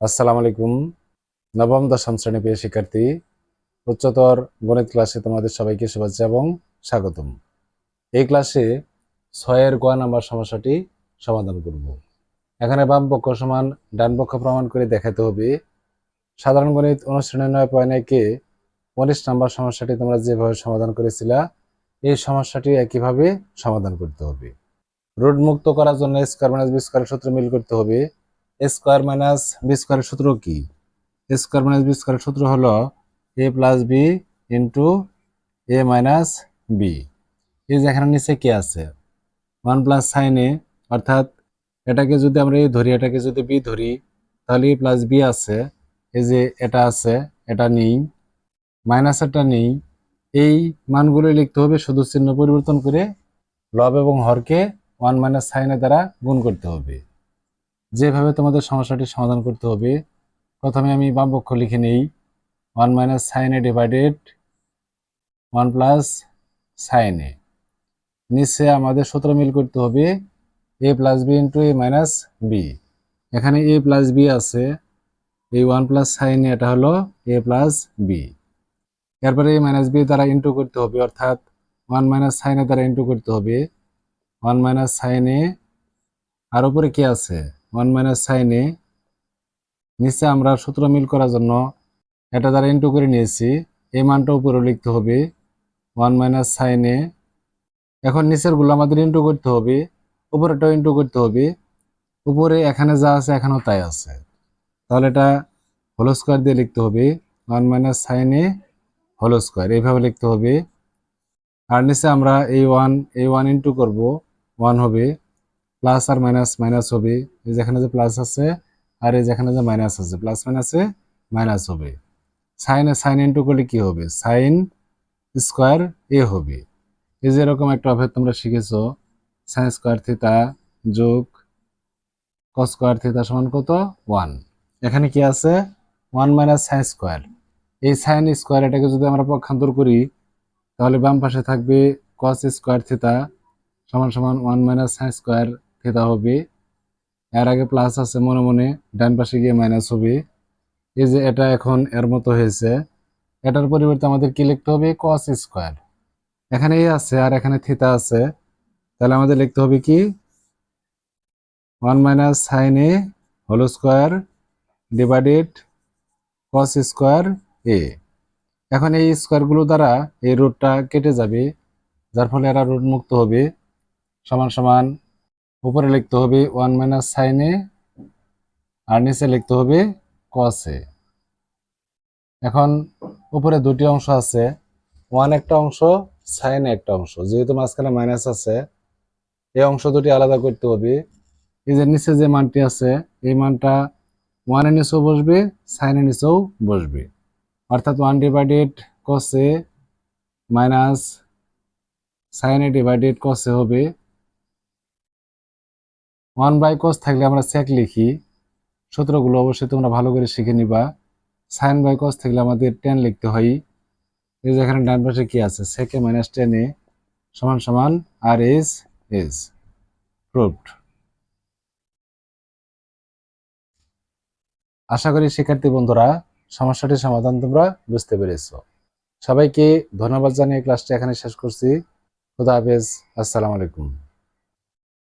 আসসালামু আলাইকুম। নবম, দশম শ্রেণি প্রিয় শিক্ষার্থী, উচ্চতর গণিত ক্লাসে তোমাদের সবাইকে শুভেচ্ছা এবং স্বাগতম। এই ক্লাসে ছয়ের গ নাম্বার সমস্যাটি সমাধান করব। এখানে বাম পক্ষ সমান ডান পক্ষ প্রমাণ করে দেখাতে হবে। সাধারণ গণিত অনুশীলনী নয় পয়েন্ট একে উনিশ নাম্বার সমস্যাটি তোমরা যেভাবে সমাধান করেছিলা, এই সমস্যাটি একইভাবে সমাধান করতে হবে। রোড মুক্ত করার জন্য স্কোয়ার মাইনাস সূত্র মিল করতে হবে। স্কোয়ার মাইনাস বি স্কোয়ারের সূত্র কি? স্কোয়ার মাইনাস বি স্কোয়ারের সূত্র হলো A plus B into A minus B এই যে এখানে নিচে কি আছে? ওয়ান প্লাস সাইন এ অর্থাৎ এটাকে যদি আমরা এ ধরি, এটাকে যদি বি ধরি, তাহলে এ প্লাস বি আছে। এই যে এটা আছে, এটা নেই মাইনাসেরটা নেই। এই মানগুলো লিখতে হবে, শুধু চিহ্ন পরিবর্তন করে লব এবং হরকে ওয়ান মাইনাস সাইনের দ্বারা গুণ করতে হবে। যেভাবে তোমাদের সমস্যাটি সমাধান করতে হবে, প্রথমে আমি বাম পক্ষ লিখে নেই। One minus sine A divided one plus sine A নিচে আমাদের সূত্র মিল করতে হবে A plus B into A minus B এখানে এ প্লাস বি আছে, এই ওয়ান প্লাস সাইন এটা হলো এ প্লাস বি এরপরে এ মাইনাস বি দ্বারা ইন্টু করতে হবে, অর্থাৎ ওয়ান মাইনাস সাইন দ্বারা ইন্টু করতে হবে। ওয়ান মাইনাস সাইন এ আর উপরে কি আছে? ওয়ান মাইনাস সাইনে নিচে আমরা সূত্র মিল করার জন্য এটা দ্বারা ইন্টু করে নিয়েছি। এই মানটা উপরে লিখতে হবে ওয়ান মাইনাস সাইনে এখন নিচেরগুলো আমাদের ইন্টু করতে হবে উপরেটাও ইন্টু করতে হবে। উপরে এখানে যা আছে এখানেও তাই আছে। তাহলে এটা হোল স্কোয়ার দিয়ে লিখতে হবে ওয়ান মাইনাস সাইনে হোল স্কোয়ার এইভাবে লিখতে হবে। আর নিচে আমরা এই ওয়ান এই ওয়ান ইন্টু করব। ওয়ান হবে প্লাস আর মাইনাস মাইনাস হবে। এই যেখানে যে প্লাস আছে, আর এই যেখানে যে মাইনাস আছে, প্লাস মাইনাসে মাইনাস হবে। সাইনে সাইন ইন্টু করলে কি হবে? সাইন স্কোয়ার এ হবে। এই যে এরকম একটা অভেদ তোমরা শিখেছ সাইন স্কোয়ার থিতা যোগ কস স্কোয়ার থিতা সমান কত? ওয়ান এখানে কি আছে? ওয়ান মাইনাস সাইন স্কোয়ার এই সাইন স্কোয়ার এটাকে যদি আমরা পক্ষান্তর করি, তাহলে বাম পাশে থাকবে কস স্কোয়ার থিতা সমান সমান one minus sine square theta হবে। এর আগে প্লাস আছে মনে মনে, ডান পাশে গিয়ে মাইনাস হবে। এই যে এটা এখন এর মতো হয়েছে। এটার পরিবর্তে আমাদের কি লিখতে হবে? কস স্কোয়ার এখানে এ আছে আর এখানে থিতা আছে। তাহলে আমাদের লিখতে হবে কি? One minus sine A whole square divided cos square A এখন এই স্কোয়ারগুলো দ্বারা এই রুটটা কেটে যাবে। যার ফলে এরা রুট মুক্ত হবে। সমান সমান উপরে লিখতে হবে ওয়ান মাইনাস সাইনে আর নিচে লিখতে হবে কসে এখন উপরে দুটি অংশ আছে, ওয়ান একটা অংশ, সাইন একটা অংশ। যেহেতু মাঝখানে মাইনাস আছে, এই অংশ দুটি আলাদা করতে হবে। এই যে নিচে যে মানটি আছে, এই মানটা ওয়ানের নিচেও বসবে সাইনের নিচেও বসবে। অর্থাৎ ওয়ান ডিভাইডেড কসে মাইনাস সাইনে ডিভাইডেড কসে হবে। ওয়ান বাই কস থাকলে আমরা সেক লিখি। সূত্রগুলো অবশ্যই তোমরা ভালো করে শিখে নিবা। সাইন বাই কস থাকলে আমাদের টেন লিখতে হয়। এই যে এখানে ডান পাশে কি আছে? সেকে মাইনাস টেন সমান সমান আর এস এস প্রুভড আশা করি শিক্ষার্থী বন্ধুরা, সমস্যাটির সমাধান তোমরা বুঝতে পেরেছ। সবাইকে ধন্যবাদ জানিয়ে ক্লাসটি এখানে শেষ করছি। খুদা হাফেজ। আসসালামু আলাইকুম।